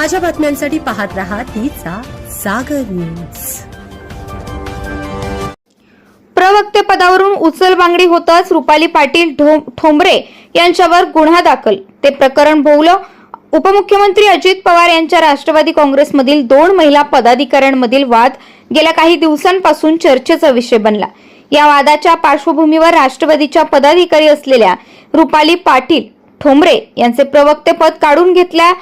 ताज्या बातम्यांसाठी पाहत रहा तिचा सागर न्यूज. प्रवक्तेपदावरून उचलबांगडी होताच रुपाली पाटील ठोंबरे यांच्यावर गुन्हा दाखल. ते प्रकरण भोवलं. उपमुख्यमंत्री अजित पवार यांच्या राष्ट्रवादी काँग्रेसमधील दोन महिला पदाधिकाऱ्यांमधील वाद गेल्या काही दिवसांपासून चर्चेचा विषय बनला. या वादाच्या पार्श्वभूमीवर राष्ट्रवादीच्या पदाधिकारी असलेल्या रुपाली पाटील ठोंबरे यांचे प्रवक्तेपद काढून घेतल्या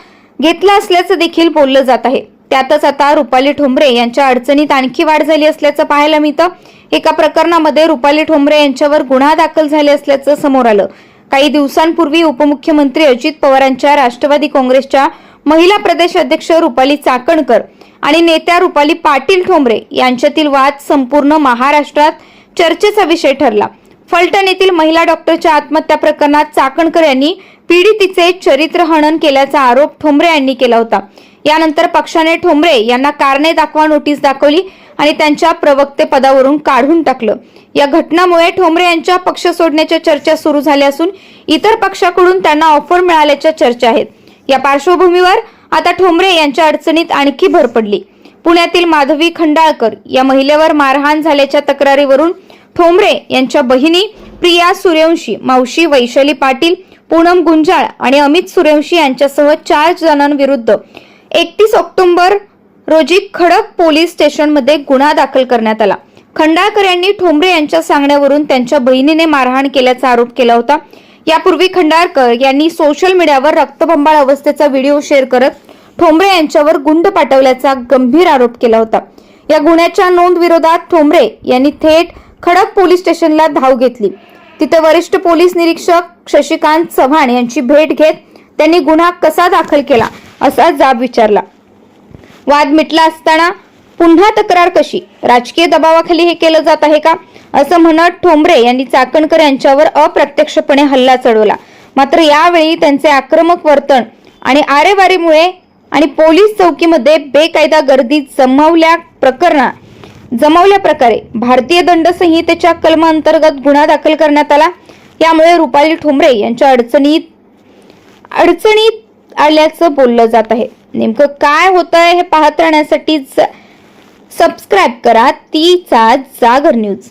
घेतलं असल्याचं देखील बोललं जात आहे. त्यातच आता रुपाली ठोंबरे यांच्या अडचणीत आणखी वाढ झाली असल्याचं पाहायला मिळतं. एका प्रकरणामध्ये रुपाली ठोंबरे यांच्यावर गुन्हा दाखल झाले असल्याचं समोर आलं. काही दिवसांपूर्वी उपमुख्यमंत्री अजित पवारांच्या राष्ट्रवादी काँग्रेसच्या महिला प्रदेश अध्यक्ष रुपाली चाकणकर आणि नेत्या रुपाली पाटील ठोंबरे यांच्यातील वाद संपूर्ण महाराष्ट्रात चर्चेचा विषय ठरला. फलटण येथील महिला डॉक्टरच्या आत्महत्या प्रकरणात चाकणकर यांनी पीडितीचे चरित्र हनन केल्याचा आरोप ठोंबरे यांनी केला होता. यानंतर पक्षाने ठोंबरे यांना कारणे दाखवा नोटीस दाखवली आणि त्यांच्या प्रवक्ते पदावरून काढून टाकलं. या घटनामुळे ठोंबरे यांच्या पक्ष सोडण्याच्या चर्चा सुरू झाल्या असून इतर पक्षाकडून त्यांना ऑफर मिळाल्याच्या चर्चा आहेत. या पार्श्वभूमीवर आता ठोंबरे यांच्या अडचणीत आणखी भर पडली. पुण्यातील माधवी खंडाळकर या महिलेवर मारहाण झाल्याच्या तक्रारीवरून ठोंबरे यांच्या बहिणी प्रिया सूर्यवंशी मावशी वैशाली पाटील पूनम गुंजाळ आणि अमित सूर्यवंशी यांच्यासह चार जणांविरुद्ध एकतीस ऑक्टोबर रोजी खडक पोलीस स्टेशनमध्ये गुन्हा दाखल करण्यात आला. खंडाळकर यांनी ठोंबरे यांच्या सांगण्यावरून त्यांच्या बहिणीने मारहाण केल्याचा आरोप केला होता. यापूर्वी खंडाळकर यांनी सोशल मीडियावर रक्तबंबाळ अवस्थेचा व्हिडिओ शेअर करत ठोंबरे यांच्यावर गुंड पाठवल्याचा गंभीर आरोप केला होता. या गुन्ह्याच्या नोंद विरोधात ठोंबरे यांनी थेट खडक पोलीस स्टेशनला धाव घेतली. तिथे वरिष्ठ पोलीस निरीक्षक शशिकांत चव्हाण यांची भेट घेत त्यांनी गुन्हा कसा दाखल केला असा जाब विचारला. वाद मिटला असताना पुन्हा तक्रार कशी? राजकीय दबावाखाली हे केलं जात आहे का? असं म्हणत ठोंबरे यांनी चाकणकर यांच्यावर अप्रत्यक्षपणे हल्ला चढवला. मात्र यावेळी त्यांचे आक्रमक वर्तन आणि आरेवारीमुळे आणि पोलीस चौकीमध्ये बेकायदा गर्दी जमवल्या प्रकरणा जमवल्या प्रकारे भारतीय दंड संहितेच्या कलमांतर्गत गुन्हा दाखल करण्यात आला. यामुळे रुपाली ठोंबरे यांच्या अडचणीत अडचणीत आल्याचं बोललं जात आहे. नेमकं काय होतंय हे पाहत राहण्यासाठी सबस्क्राईब करा. तीचा जागर न्यूज